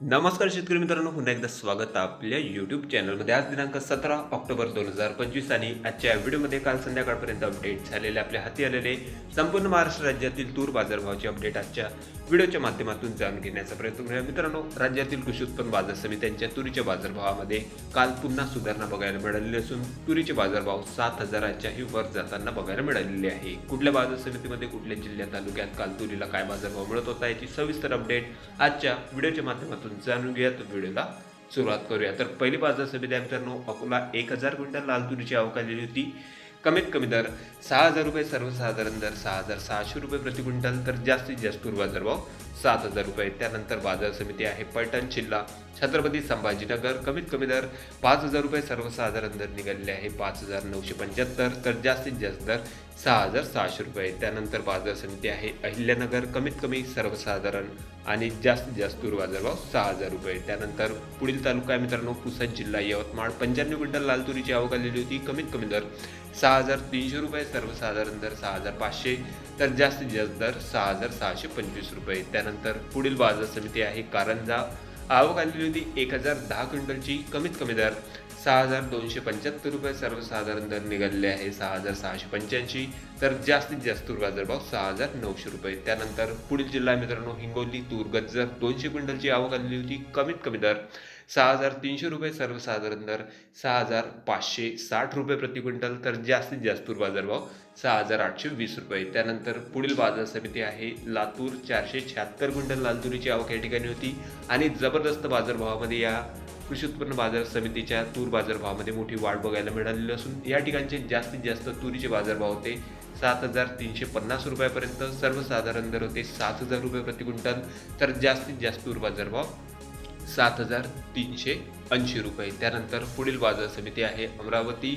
नमस्कार शेतकरी मित्रांनो पुन्हा एकदा स्वागत आपल्या यूट्यूब चॅनलमध्ये आज दिनांक सतरा ऑक्टोबर दोन हजार पंचवीस आणि आजच्या व्हिडिओमध्ये काल संध्याकाळपर्यंत अपडेट झालेले आपल्या हाती आलेले संपूर्ण महाराष्ट्र राज्यातील तूर बाजारभावाचे अपडेट आजच्या व्हिडिओच्या माध्यमातून जाणून घेण्याचा प्रयत्न करूया. मित्रांनो राज्यातील कृषी उत्पन्न बाजार समित्यांच्या तुरीच्या बाजारभावामध्ये काल पुन्हा सुधारणा बघायला मिळालेली असून तुरीचे बाजारभाव सात हजाराच्याही वर जाताना बघायला मिळालेले आहे. कुठल्या बाजार समितीमध्ये कुठल्या जिल्ह्यात तालुक्यात काल तुरीला काय बाजारभाव मिळत होता याची सविस्तर अपडेट आजच्या व्हिडिओच्या माध्यमातून जाणून घेऊयात व्हिडिओला सुरुवात करूया. तर पहिली बाजार समिती आहे मित्रांनो अकोला. एक हजार क्विंटल लाल तुरीची आवक आलेली होती. कमीत कमी दर सहा हजार रुपये सर्वसाधारण दर सहा हजार सहाशे रुपये प्रति क्विंटल तर जास्तीत जास्त तूर बाजारभाव सात हजार रुपये. त्यानंतर बाजार समिती आहे पलटण जिल्हा. छत्रपती संभाजीनगर कमीत कमी दर पाच हजार रुपये. सर्वसाधारण दर निघालेले आहे पाच हजार नऊशे पंच्याहत्तर. तर जास्तीत जास्त दर सहा हजार सहाशे रुपये. त्यानंतर बाजार समिती आहे अहिल्यानगर कमीत कमी सर्वसाधारण आणि जास्तीत जास्त तूर बाजारभाव सहा हजार रुपये. त्यानंतर पुढील तालुका आहे मित्रांनो पुसद जिल्हा यवतमाळ. पंच्याण्णव क्विंटल लाल तुरीची आवक आलेली होती. कमीत कमी दर सहा हजार तीनशे रुपये. सर्वसाधारण दर सहा हजार पाचशे. तर जास्तीत जास्त दर सहा हजार सहाशे पंचवीस रुपये. त्यानंतर पुढील बाजार समिती आहे कारंजा आवक आलेली होती एक हजार दहा क्विंटलची. कमीत कमी दर सहा हजार दोनशे पंच्याहत्तर रुपये. सर्वसाधारण दर निघालेले आहे सहा हजार सहाशे पंच्याऐंशी. तर जास्तीत जास्त तूर बाजारभाव सहा हजार नऊशे रुपये. त्यानंतर पुढील जिल्हा मित्रांनो हिंगोली तूर गज्जर दोनशे क्विंटलची आवक आलेली होती. कमीत कमी दर सहा हजार तीनशे रुपये सर्वसाधारण दर सहा हजार पाचशे साठ रुपये प्रति क्विंटल तर जास्तीत जास्त बाजारभाव सहा हजार आठशे वीस रुपये. त्यानंतर पुढील बाजार समिती आहे लातूर चारशे शहात्तर क्विंटल लालतुरीची आवक या ठिकाणी होती. आणि जबरदस्त बाजारभावामध्ये या कृषी उत्पन्न बाजार समितीच्या तूर बाजारभावामध्ये मोठी वाढ बघायला मिळालेली असून या ठिकाणचे जास्तीत जास्त तुरीचे बाजारभाव होते सात हजार तीनशे पन्नास रुपयापर्यंत सर्वसाधारण दर होते सात हजार रुपये प्रति क्विंटल. तर जास्तीत जास्त तूर बाजारभाव सात हजार तीनशे ऐंशी रुपये. त्यानंतर पुढील बाजार समिती आहे अमरावती.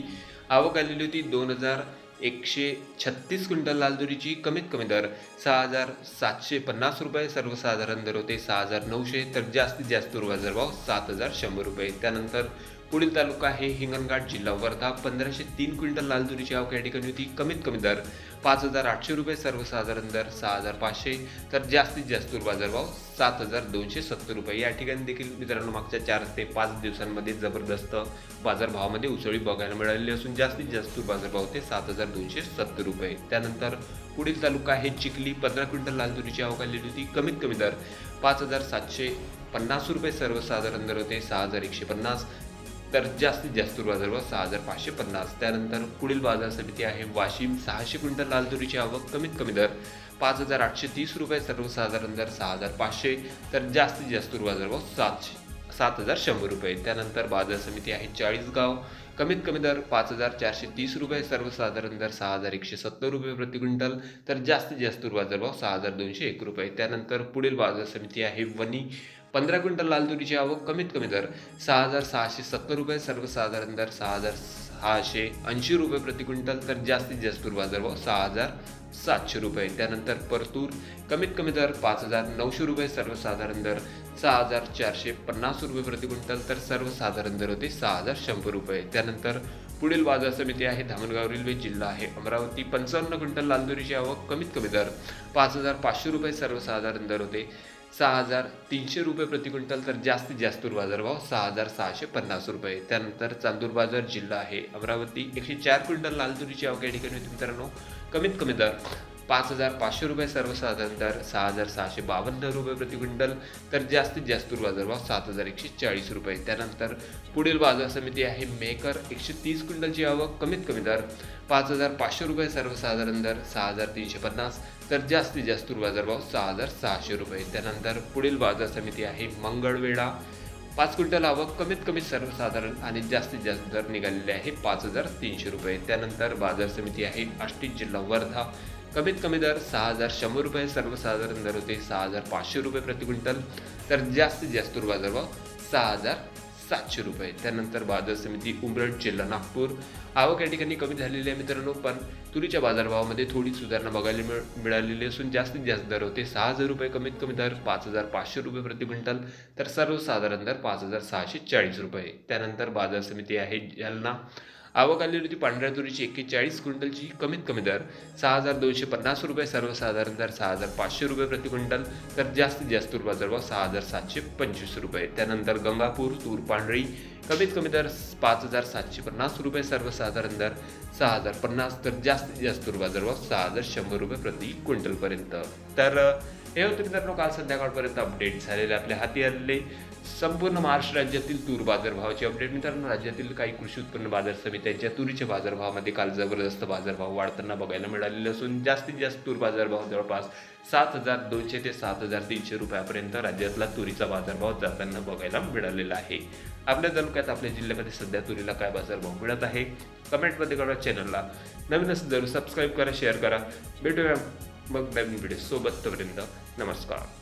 आवक आलेली होती दोन हजार एकशे छत्तीस क्विंटल लाल तुरीची कमीत कमी दर सहा हजार सातशे पन्नास रुपये. सर्वसाधारण दर होते सहा हजार नऊशे. तर जास्तीत जास्त तूर भाव सात हजार शंभर रुपये. त्यानंतर पुढील तालुका आहे हिंगणघाट जिल्हा. वर्धा पंधराशे तीन क्विंटल लाल तुरीची आवक या ठिकाणी होती. कमीत कमी दर पाच हजार आठशे रुपये सर्वसाधारण दर सहा हजार पाचशे. तर जास्तीत जास्त तूर बाजारभाव सात हजार दोनशे सत्तर रुपये. या ठिकाणी देखील मित्रांनो मागच्या चार ते पाच दिवसांमध्ये जबरदस्त बाजारभावामध्ये उसळी बघायला मिळालेली असून जास्तीत जास्त तूर बाजारभाव होते सात हजार दोनशे सत्तर रुपये. त्यानंतर पुढील तालुका आहे चिखली. पंधरा क्विंटल लाल तुरीची आवक आलेली होती. कमीत कमी दर पाच हजार सातशे पन्नास रुपये सर्वसाधारण दर होते सहा हजार एकशे पन्नास. तर जास्तीत जास्त तूर बाजारभाव सहा हजार पाचशे पन्नास. त्यानंतर पुढील बाजार समिती आहे वाशिम. सहाशे क्विंटल लाल तुरीची आवक कमीत कमी दर पाच हजार आठशे तीस रुपये. सर्वसाधारण दर सहा हजार पाचशे. तर जास्तीत जास्त बाजारभाव सातशे. सात हजार शंभर रुपये. त्यानंतर बाजार समिती आहे चाळीसगाव कमीत कमी दर पाच हजार चारशे तीस रुपये सर्वसाधारण दर सहा हजार एकशे सत्तर रुपये प्रति क्विंटल तर जास्तीत जास्त बाजारभाव सहा हजार दोनशे एक रुपये. त्यानंतर पुढील बाजार समिती आहे वनी पंधरा क्विंटल लाल तुरीची आवक कमीत कमी दर सहा हजार सहाशे सत्तर रुपये सर्वसाधारण दर सहा हजार सहाशे ऐंशी रुपये प्रति क्विंटल तर जास्तीत जास्त बाजारभाव सहा हजार सातशे रुपये. त्यानंतर परतूर कमीत कमी दर पाच हजार नऊशे रुपये सर्वसाधारण दर सहा हजार चारशे पन्नास रुपये प्रति क्विंटल तर सर्वसाधारण दर होते सहा हजार शंभर रुपये. त्यानंतर पुढील बाजार समिती आहे धामणगाव रेल्वे जिल्हा आहे. अमरावती पंचावन्न क्विंटल लालदुरीची आवक कमीत कमी दर पाच हजार पाचशे रुपये सर्वसाधारण दर होते सहा हजार तीनशे रुपये प्रति क्विंटल तर जास्तीत जास्त बाजारभाव सहा हजार सहाशे पन्नास रुपये. त्यानंतर चांदूर बाजार जिल्हा आहे अमरावती एकशे चार क्विंटल लाल तुरीची आवक या ठिकाणी होती मित्रांनो. कमीत कमी दर. पाच हजार पाचशे रुपये सर्वसाधारण दर सहा हजार सहाशे बावन्न रुपये प्रति क्विंटल तर जास्तीत जास्त बाजारभाव सात हजार एकशे चाळीस रुपये. त्यानंतर पुढील बाजार समिती आहे मेकर एकशे तीस क्विंटलची आवक कमीत कमी दर. पाच हजार पाचशे रुपये सर्वसाधारण दर सहा हजार तीनशे पन्नास तर जास्तीत जास्त बाजारभाव सहा हजार सहाशे रुपये. त्यानंतर पुढील बाजार समिती आहे मंगळवेढा पाच क्विंटल आवक कमीत कमी सर्वसाधारण आणि जास्तीत जास्त दर निघालेले आहे पाच हजार तीनशे रुपये. त्यानंतर बाजार समिती आहे आष्टी जिल्हा वर्धा. कमीत कमी दर सहा हजार शंभर रुपये सर्वसाधारण दर होते सहा हजार पाचशे रुपये प्रति क्विंटल. तर जास्तीत जास्त बाजारभाव सहा हजार सातशे रुपये. त्यानंतर बाजार समिती उमरड जिल्हा नागपूर. आवक या ठिकाणी कमी झालेली आहे मित्रांनो पण तुरीच्या बाजारभावामध्ये थोडी सुधारणा बघायला मिळ मिळालेली असून जास्तीत जास्त दर होते. सहा हजार रुपये कमीत कमी दर पाच हजार पाचशे रुपये प्रति क्विंटल तर सर्वसाधारण दर पाच हजार सहाशे चाळीस रुपये. त्यानंतर बाजार समिती आहे जालना. आवक आलेली होती पांढऱ्या तुरीची एक्केचाळीस क्विंटलची. कमीत कमी दर. सहा हजार दोनशे पन्नास रुपये सर्वसाधारण दर सहा हजार पाचशे रुपये प्रति क्विंटल. तर जास्तीत जास्त तूर बाजारभाव सहा हजार सातशे पंचवीस रुपये. त्यानंतर गंगापूर तूर पांढरी कमीत कमी दर पाच हजार सातशे पन्नास रुपये सर्वसाधारण दर सहा हजार पन्नास. तर जास्तीत जास्त तूर बाजारभाव सहा हजार शंभर रुपये प्रति क्विंटलपर्यंत. तर हे होते मित्रांनो काल संध्याकाळपर्यंत अपडेट झालेले आपल्या हाती आलेले संपूर्ण महाराष्ट्र राज्यातील तूर बाजारभावाचे अपडेट मित्रांनो राज्यातील काही कृषी उत्पन्न बाजार समित्यांच्या तुरीच्या बाजारभावामध्ये काल जबरदस्त बाजारभाव वाढताना बघायला मिळालेले असून जास्तीत जास्त तूर बाजारभाव जवळपास सात हजार दोनशे ते सात हजार तीनशे रुपयापर्यंत राज्यातला तुरीचा बाजारभाव जाताना बघायला मिळालेला आहे. आपल्या तालुक्यात आपल्या जिल्ह्यामध्ये सध्या तुरीला काय बाजारभाव मिळत आहे? कमेंटमध्ये करा चॅनलला नवीन असेल जरूर सबस्क्राईब करा शेअर करा. भेटूया ಬಗ್ಬೆಂಬಿಡಿಸು ಬತ್ತವರಿಂದ ನಮಸ್ಕಾರ.